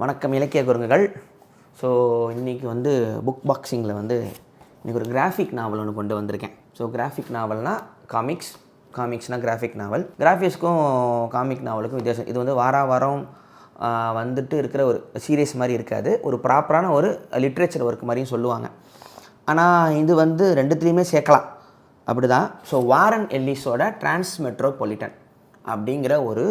வணக்கம் இலக்கிய குரங்குகள். ஸோ இன்றைக்கி வந்து புக் பாக்ஸிங்கில் வந்து இன்றைக்கி ஒரு கிராஃபிக் நாவல் ஒன்று கொண்டு வந்திருக்கேன். ஸோ கிராஃபிக் நாவல்னால் காமிக்ஸ் காமிக்ஸ்னால் கிராஃபிக் நாவல் கிராஃபிக்ஸ்க்கும் காமிக் நாவலுக்கும் வித்தியாசம். இது வந்து வார வாரம் வந்துட்டு இருக்கிற ஒரு சீரியஸ் மாதிரி இருக்காது. ஒரு ப்ராப்பரான ஒரு லிட்ரேச்சர் ஒர்க் மாதிரியும் சொல்லுவாங்க. ஆனால் இது வந்து ரெண்டுத்துலேயுமே சேர்க்கலாம். அப்படி தான் ஸோ வாரன் எல்லிஸோட டிரான்ஸ் மெட்ரோபாலிட்டன் அப்படிங்கிற ஒரு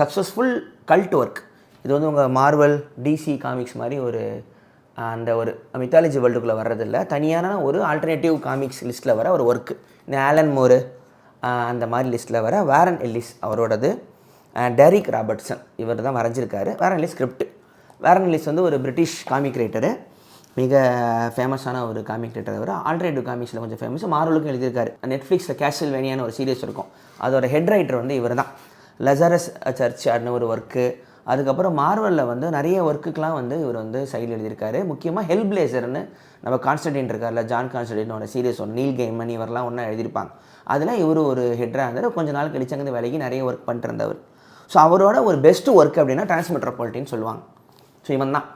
சக்ஸஸ்ஃபுல் கல்ட் ஒர்க் இது வந்து உங்கள் மார்வல் டிசி காமிக்ஸ் மாதிரி ஒரு அந்த ஒரு மித்தாலஜி வேர்ல்டுக்குள்ளே வர்றதில்ல. தனியான ஒரு ஆல்டர்னேட்டிவ் காமிக்ஸ் லிஸ்ட்டில் வர ஒரு ஒர்க்கு இந்த ஆலன் மோரு அந்த மாதிரி லிஸ்ட்டில் வர வேரன் எல்லிஸ் அவரோடது. டெரிக் ராபர்ட்சன் இவர் தான் வரைஞ்சிருக்காரு. Warren Ellis script Warren Ellis வந்து ஒரு பிரிட்டிஷ் காமிக் ரைட்டரு மிக ஃபேமஸான ஒரு காமிக் ரைட்டர் அவர். ஆல்டர்னேட்டிவ் காமிக்ஸில் கொஞ்சம் ஃபேமஸ் மார்வலுக்கும் எழுதியிருக்காரு. நெட்ஃப்ளிக்ஸில் கேஷல் வேணியான ஒரு சீரியஸ் இருக்கும். அதோட ஹெட் ரைட்டர் வந்து இவர் தான் லசரஸ் சர்ச் அப்படின்னு ஒரு ஒர்க்கு அதுக்கப்புறம் மார்வலில் வந்து நிறைய ஒர்க்குக்கெலாம் வந்து இவர் வந்து சைடில் எழுதியிருக்காரு. முக்கியமாக ஹெல்ப் பிளேசர்னு நம்ம கான்ஸ்டன்டின் இருக்கார்ல ஜான் கான்ஸ்டன்டினோட சீரியஸ் ஒன்று நீல் கேமன் இவரெலாம் ஒன்றா எழுதியிருப்பாங்க. அதில் இவர் ஒரு ஹெட்ராக இருந்தார். கொஞ்ச நாள் கழிச்சு அங்கே வேலைக்கு நிறைய ஒர்க் பண்ணிட்டு இருந்தவர் ஸோ அவரோட ஒரு பெஸ்ட் ஒர்க் அப்படின்னா டிரான்ஸ்மெட்ரோபாலிட்டின்னு சொல்லுவாங்க. ஸோ இவன் தான்.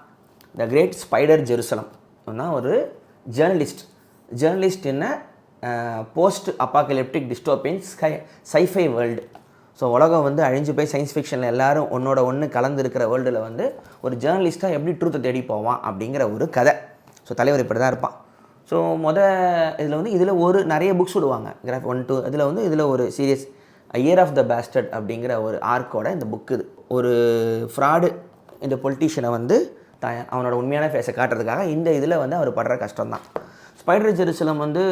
த கிரேட் ஸ்பைடர் ஜெருசலம் இவன் தான் ஒரு ஜேர்னலிஸ்ட் ஜேர்னலிஸ்ட் என்ன? Post apocalyptic dystopian sky sci fi world so உலகம் வந்து அழிஞ்சு போய் சயின்ஸ் ஃபிக்ஷனில் எல்லாரும் ஒன்னோட ஒன்று கலந்து இருக்கிற வேர்ல்டில் வந்து ஒரு ஜேர்னலிஸ்ட்டாக எப்படி ட்ரூத்தை தேடி போவான் அப்படிங்கிற ஒரு கதை. ஸோ தலைவர் இப்படி தான் இருப்பான். ஸோ மொதல் இதில் வந்து இதில் ஒரு நிறைய புக்ஸ் விடுவாங்க. கிராஃப் ஒன் டூ இதில் வந்து இதில் ஒரு series year of the bastard அப்படிங்கிற ஒரு ஆர்க்கோட இந்த புக்கு இது. ஒரு ஃப்ராடு இந்த பொலிட்டீஷியனை வந்து த அவனோட உண்மையான ஃபேஸை காட்டுறதுக்காக இந்த இதில் வந்து அவர் படுற கஷ்டம் தான் ஸ்பைடர் ஜெருசலம் வந்து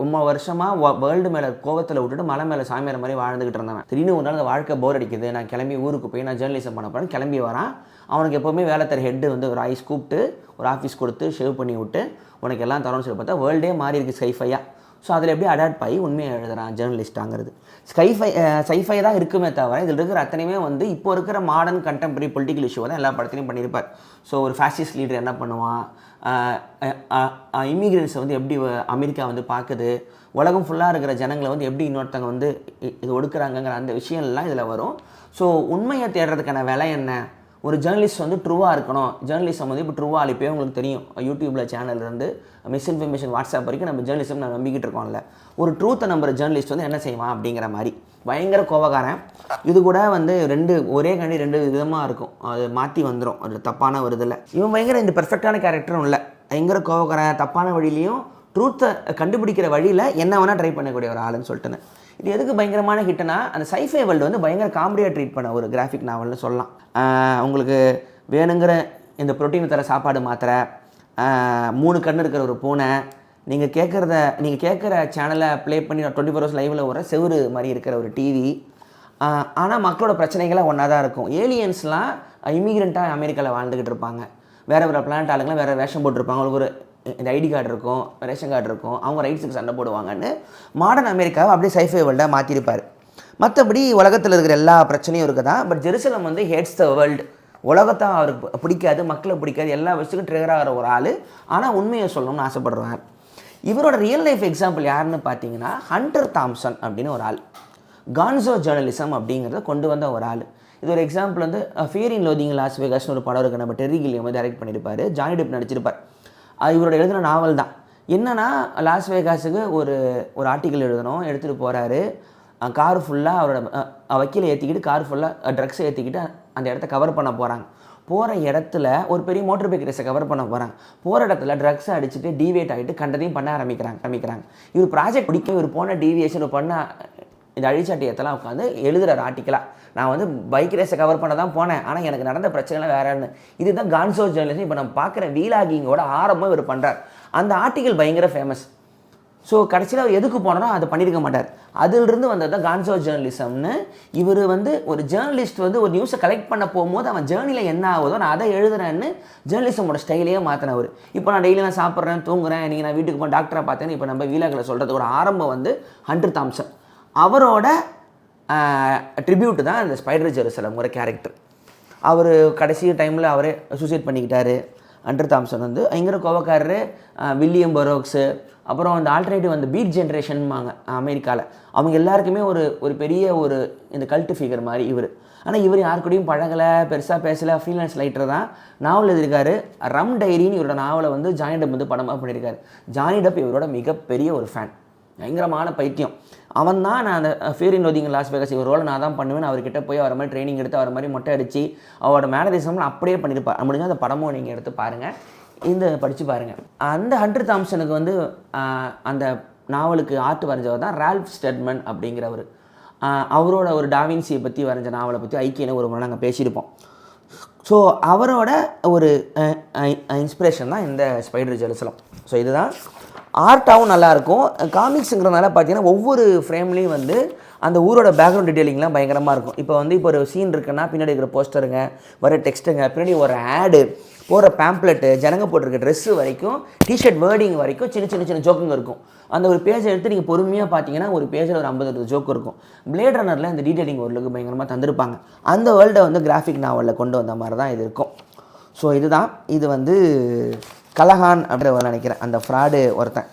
ரொம்ப வருஷமாக வேர்ல்டு மேலே கோவத்தில் விட்டுட்டு மலை மேலே சாமியார் மாதிரி வாழ்ந்துக்கிட்டு இருந்தவன். திடீர்னு ஒரு நாள் அந்த வாழ்க்கை போர் அடிக்குது. நான் கிளம்பி ஊருக்கு போய் நான் ஜேர்னலிசம் பண்ண போகிறேன் கிளம்பி வரான். அவனுக்கு எப்போவுமே வேலை தர ஹெட்டு வந்து ஒரு ஐஸ் கூப்பிட்டு ஒரு ஆஃபீஸ் கொடுத்து ஷேவ் பண்ணி விட்டு உனக்கு எல்லாம் தரோன்னு சொல்லி பார்த்தா வேர்ல்டே மாறி இருக்குது ஸ்கைஃபையாக ஸோ அதில் எப்படி அடாப்ட் ஆகி உண்மையை எழுதுறான் ஜேர்னலிஸ்டாங்கிறது ஸ்கைஃபை சைஃபை தான் இருக்குமே தவிர இதில் இருக்கிற அத்தனையுமே வந்து இப்போ இருக்கிற மாடர்ன் கண்டெம்பரரி பொலிட்டிக்கல் இஷ்யூ தான் எல்லா படத்துலையும் பண்ணியிருப்பார். ஸோ ஒரு ஃபேஷிஸ்ட் லீடர் என்ன பண்ணுவான்? இமிகிரன்ஸை வந்து எப்படி வ- அமெரிக்கா வந்து பார்க்குது உலகம் ஃபுல்லாக இருக்கிற ஜனங்களை வந்து எப்படி இன்னொருத்தங்க வந்து இது ஒடுக்குறாங்கங்கிற அந்த விஷயம்லாம் இதில் வரும். ஸோ உண்மையை தேடுறதுக்கான விலை என்ன? ஒரு ஜேர்னலிஸ்ட் வந்து ட்ரூவாக இருக்கணும். ஜேர்னலிசம் வந்து இப்போ ட்ரூவாக அழிப்பே உங்களுக்கு தெரியும். யூடியூப்பில் சேனல்லேருந்து மிஸ்இன்ஃபர்மேஷன் வாட்ஸ்அப் வரைக்கும் நம்ம ஜேர்னலிசம் நான் நம்பிக்கிட்டு இருக்கோம்ல. ஒரு ட்ரூத்தை நம்புற ஜேர்னலிஸ்ட் வந்து என்ன செய்வான் அப்படிங்கிற மாதிரி. பயங்கர கோபக்காரன் இது கூட வந்து ரெண்டு ஒரே கண்டி ரெண்டு விதமாக இருக்கும். அது மாற்றி வந்துடும் அது தப்பான ஒரு இதில். இவன் பயங்கர இந்த பெர்ஃபெக்டான கேரக்டரும் இல்லை. பயங்கர கோபக்காரன் தப்பான வழியிலையும் ட்ரூத்தை கண்டுபிடிக்கிற வழியில் என்ன வேணால் ட்ரை பண்ணக்கூடிய ஒரு ஆளுன்னு சொல்லிட்டுன்னு இது எதுக்கு பயங்கரமான ஹிட்னா அந்த சைஃபை வேர்ல்டு வந்து பயங்கர காமெடியாக ட்ரீட் பண்ண ஒரு கிராஃபிக் நாவல்னு சொல்லலாம். உங்களுக்கு வேணுங்கிற இந்த புரோட்டீன் தர சாப்பாடு மாத்திரை மூணு கண்ணு இருக்கிற ஒரு பூனை நீங்கள் கேட்குறத நீங்கள் கேட்குற சேனலை ப்ளே பண்ணி டுவெண்ட்டி ஃபோர் ஹவர்ஸ் லைவில் வர செவுரு மாதிரி இருக்கிற ஒரு டிவி ஆனால் மக்களோட பிரச்சனைகள்லாம் ஒன்றா தான் இருக்கும். ஏலியன்ஸ்லாம் இமிகிரண்ட்டாக அமெரிக்காவில் வாழ்ந்துக்கிட்டு இருப்பாங்க. வேறு வேறு பிளானட் ஆளுங்களாம் வேறு வேஷம் போட்டிருப்பாங்க. அவங்களுக்கு ஒரு இந்த ஐடி கார்டு இருக்கும் ரேஷன் கார்டு இருக்கும். அவங்க ரைட்ஸுக்கு சண்டை போடுவாங்கன்னு மாடர்ன் அமெரிக்காவை அப்படியே சைஃபை வேர்ல்டாக மாற்றிருப்பார் மற்றபடி உலகத்தில் இருக்கிற எல்லா பிரச்சனையும் இருக்குது தான் பட் ஜெருசலம் வந்து ஹேட்ஸ் த வேர்ல்டு உலகத்தை அவருக்கு பிடிக்காது மக்களை பிடிக்காது எல்லா விஷயத்துக்கும் ட்ரிகர் ஆகிற ஒரு ஆள். ஆனால் உண்மையை சொல்லணும்னு ஆசைப்படுறார் இவரோட ரியல் லைஃப் எக்ஸாம்பிள் யாருன்னு பார்த்தீங்கன்னா ஹண்டர் தாம்சன் அப்படின்னு ஒரு ஆள். கான்சோ ஜேர்னலிசம் அப்படிங்கிறத கொண்டு வந்த ஒரு ஆள். இது ஒரு எக்ஸாம்பிள் வந்து ஃபியர் இன் லோதிங் லாஸ் வேகாஸ்னு ஒரு படம் இருக்குது நம்ம டெரி கில்லியம் வந்து டைரக்ட் பண்ணியிருப்பார். ஜானி டெப் நடிச்சிருப்பார். அது இவரோட எழுதின நாவல் தான். என்னென்னா லாஸ் வேகாஸுக்கு ஒரு ஒரு ஆர்டிக்கல் எழுதணும் எடுத்துகிட்டு போகிறாரு கார் ஃபுல்லாக அவரோட வக்கீலை ஏற்றிக்கிட்டு கார் ஃபுல்லாக ட்ரக்ஸை ஏற்றிக்கிட்டு அந்த இடத்த கவர் பண்ண போகிறாங்க போகிற இடத்துல ஒரு பெரிய மோட்டர் பைக் ரேஸை கவர் பண்ண போகிறாங்க போகிற இடத்துல ட்ரக்ஸை அடிச்சுட்டு டிவேட் ஆகிட்டு கண்டதையும் பண்ண ஆரம்பிக்கிறாங்க ஆரம்பிக்கிறாங்க. இவர் ப்ராஜெக்ட் பிடிக்க இவர் போன டீவியேஷன் பண்ண இந்த அழிச்சாட்டியத்தெல்லாம் உட்காந்து எழுதுகிற ஆர்டிக்கலாக நான் வந்து பைக் ரேஸை கவர் பண்ண தான் போனேன். ஆனால் எனக்கு நடந்த பிரச்சனைலாம் வேறன்னு இதுதான் கான்சோ ஜேர்னலிசம் இப்போ நம்ம பார்க்குற வீலாகிங்கோட ஆரம்பம் இவர் பண்ணுறார் அந்த ஆர்டிக்கல் பயங்கர ஃபேமஸ் ஸோ கடைசியில் அவர் எதுக்கு போனாரோ அதை பண்ணியிருக்க மாட்டார். அதிலிருந்து வந்தது தான் கான்சோ ஜேர்னலிசம்னு இவர் வந்து ஒரு ஜேர்னலிஸ்ட் வந்து ஒரு நியூஸை கலெக்ட் பண்ண போகும்போது அவன் ஜேர்னியில் என்ன ஆகுதோ நான் அதை எழுதுறேன்னு ஜேர்னலிசமோட ஸ்டைலையே மாற்றினவர் இப்போ நான் டெய்லி நான் சாப்பிட்றேன் தூங்குறேன் நீங்கள் நான் வீட்டுக்கு போய் டாக்டரை பார்த்தேன்னு இப்போ நம்ம வீலாக்களை சொல்கிறதுக்கு ஒரு ஆரம்பம் வந்து ஹண்டர் தாம்சன். அவரோட ட்ரிபியூட் தான் இந்த ஸ்பைடர் ஜெருசலம்ங்கிற கேரக்டர் அவர் கடைசி டைமில் அவரே சூசைட் பண்ணிக்கிட்டாரு. அண்டர் தாம்சன் வந்து பயங்கர கோவக்காரரு வில்லியம் பரோக்ஸு அப்புறம் அந்த ஆல்டர்னேட்டிவ் அந்த பீட் ஜென்ரேஷன்பாங்க அமெரிக்காவில் அவங்க எல்லாருக்குமே ஒரு ஒரு பெரிய ஒரு இந்த கல்ட்டு ஃபிகர் மாதிரி இவர். ஆனால் இவர் யார் கூடயும் பழகலை பெருசாக பேசலை ஃப்ரீலான்ஸ் ரைட்டர் தான். நாவல் எழுதியிருக்காரு ரம் டைரின்னு இவரோட நாவலை வந்து ஜானி டப் வந்து படமாக பண்ணியிருக்காரு. ஜானி டப் இவரோட மிகப்பெரிய ஒரு ஃபேன். பயங்கரமான பைத்தியம். அவன் தான் நான் அந்த ஃபேரி லோதிங் லாஸ் வேகஸ் இவர் ரோலை நான் தான் பண்ணுவேன் அவர்கிட்ட போய் அவர் மாதிரி ட்ரைனிங் எடுத்து அவர் மாதிரி மொட்டை அடித்து அவரோட மேனரிசம்லாம் அப்படியே பண்ணியிருப்பார். முடிஞ்சால் அந்த படமும் நீங்கள் எடுத்து பாருங்கள் இந்த படித்து பாருங்கள் அந்த ஹண்ட்ரு தாம்சனுக்கு வந்து அந்த நாவலுக்கு ஆர்ட் வரைஞ்சவர் தான் ரால்ஃப் ஸ்டெட்மன் அப்படிங்கிறவர். அவரோட ஒரு டாவின்சியை பற்றி வரைஞ்ச நாவலை பற்றி ஐக்கியில் ஒரு முறை நாங்கள் பேசியிருப்போம். ஸோ அவரோட ஒரு இன்ஸ்பிரேஷன் தான் இந்த ஸ்பைடர் ஜெருசலம் ஸோ இதுதான் ஆர்ட்டாகவும் நல்லாயிருக்கும். காமிக்ஸுங்கிறனால பார்த்தீங்கன்னா ஒவ்வொரு ஃப்ரேம்லேயும் வந்து அந்த ஊரோட பேக்ரவுண்ட் டீட்டெயிலிங்லாம் பயங்கரமாக இருக்கும். இப்போ வந்து இப்போ ஒரு சீன் இருக்குன்னா பின்னாடி இருக்கிற போஸ்டருங்க வர டெக்ஸ்ட்டுங்க பின்னாடி ஒரு ஆடு போகிற பேம்ப்ளெட்டு ஜனங்க போட்டிருக்க ட்ரெஸ்ஸு வரைக்கும் டிஷர்ட் வேர்டிங் வரைக்கும் சின்ன சின்ன சின்ன ஜோக்குங்க இருக்கும். அந்த ஒரு பேஜை எடுத்து நீங்கள் பொறுமையாக பார்த்தீங்கன்னா ஒரு பேஜில் ஒரு ஐம்பது அறுபது இருக்கும். பிளேட் ரன்னரில் இந்த டீட்டெயிலிங் ஓரளவுக்கு பயங்கரமாக தந்திருப்பாங்க. அந்த வேர்ல்டை வந்து கிராஃபிக் நாவலில் கொண்டு வந்த மாதிரி தான் இது இருக்கும். ஸோ இதுதான். இது வந்து கலஹான் அப்படின்ற நினைக்கிறேன். அந்த ஃப்ராடு ஒருத்தன்.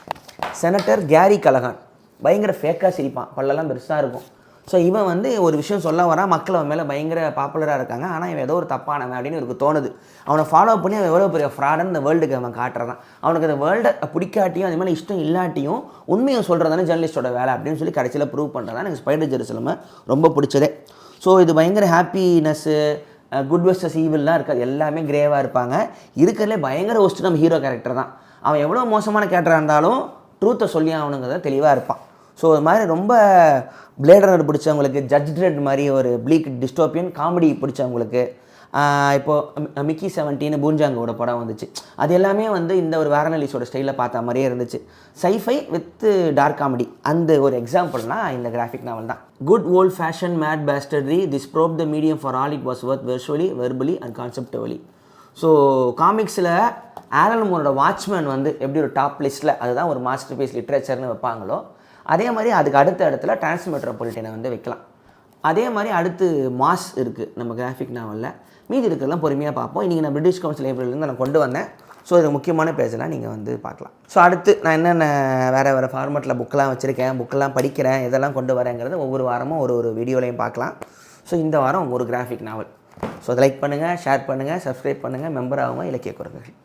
Senator Gary Callahan. பயங்கர ஃபேக்காக சிரிப்பான். பல்லெல்லாம் பெருசாக இருக்கும். ஸோ இவன் வந்து ஒரு விஷயம் சொல்ல வரான். மக்கள் அவன் மேலே பயங்கர பாப்புலராக இருக்காங்க. ஆனால் இவன் ஏதோ ஒரு தப்பானவன் அப்படின்னு எனக்கு தோணுது. அவனை ஃபாலோ பண்ணி அவன் எவ்வளோ பெரிய ஃப்ராடுன்னு இந்த வேர்ல்டுக்கு அவன் காட்டுறான். அவனுக்கு அந்த வேர்ல்டை பிடிக்காட்டியும் அது மேலே இஷ்டம் இல்லாட்டியும் உண்மையை சொல்கிறது ஜேர்னலிஸ்டோட வேலை அப்படின்னு சொல்லி கடைசியில் ப்ரூவ் பண்ணுறதா எனக்கு ஸ்பைடர் ஜெருசலமை ரொம்ப பிடிச்சதே. ஸோ இது பயங்கர ஹாப்பினஸ்ஸு குட் வெஸ்டர்ஸ் ஈவில்லாம் இருக்காது. எல்லாமே கிரேவாக இருப்பாங்க. இருக்கிறதுலே பயங்கர ஒஸ்ட்டு நம்ம ஹீரோ கேரக்டர் தான். அவன் எவ்வளோ மோசமான கேரக்டராக இருந்தாலும் ட்ரூத்தை சொல்லி ஆகணுங்கிறத தெளிவாக இருப்பான். ஸோ இது மாதிரி ரொம்ப பிளேடர் பிடிச்சவங்களுக்கு ஜட்ஜ் ட்ரெட் மாதிரி ஒரு ப்ளீக் டிஸ்டோப்பியன் காமெடி பிடிச்சவங்களுக்கு இப்போது மிக்கி செவன்டீன் பூஞ்சாங்கோட படம் வந்துச்சு. அது எல்லாமே வந்து இந்த ஒரு வேரனலிஸோட ஸ்டைலில் பார்த்த மாதிரியே இருந்துச்சு. சைஃபை வித்து டார்க் காமெடி அந்த ஒரு எக்ஸாம்பிள்னா இந்த கிராஃபிக் நாவல் தான். Good old fashioned bastardry this probes the medium for all it was worth virtually verbally and conceptually so காமிக்ஸில் Alan மூனோட வாட்ச்மேன் வந்து எப்படி ஒரு டாப் லிஸ்ட்டில் அதுதான் ஒரு மாஸ்டர் பீஸ் லிட்ரேச்சர்னு வைப்பாங்களோ அதே மாதிரி அதுக்கு அடுத்த இடத்துல டிரான்ஸ்மெட்ரோபாலிட்டனை வந்து வைக்கலாம். அதே மாதிரி அடுத்து மாஸ் இருக்குது நம்ம கிராஃபிக் நாவலில் மீதி இருக்கிறதெல்லாம் பொறுமையாக பார்ப்போம். இன்றைக்கி நான் பிரிட்டிஷ் கவுன்சில் லைப்ரரியிலேருந்து நான் கொண்டு வந்தேன். ஸோ இது முக்கியமான பேஜெலாம் நீங்கள் வந்து பார்க்கலாம். ஸோ அடுத்து நான் என்னென்ன வேறு வேறு ஃபார்மேட்டில் புக்கெலாம் வச்சுருக்கேன் புக்கெல்லாம் படிக்கிறேன் இதெல்லாம் கொண்டு வரேங்கிறது ஒவ்வொரு வாரமும் ஒரு ஒரு வீடியோலையும் பார்க்கலாம். ஸோ இந்த வாரம் ஒரு கிராஃபிக் நாவல் ஸோ அதை லைக் பண்ணுங்கள் ஷேர் பண்ணுங்கள் சப்ஸ்கிரைப் பண்ணுங்கள் மெம்பர் ஆகுங்க இலக்கிய குரங்குகள்.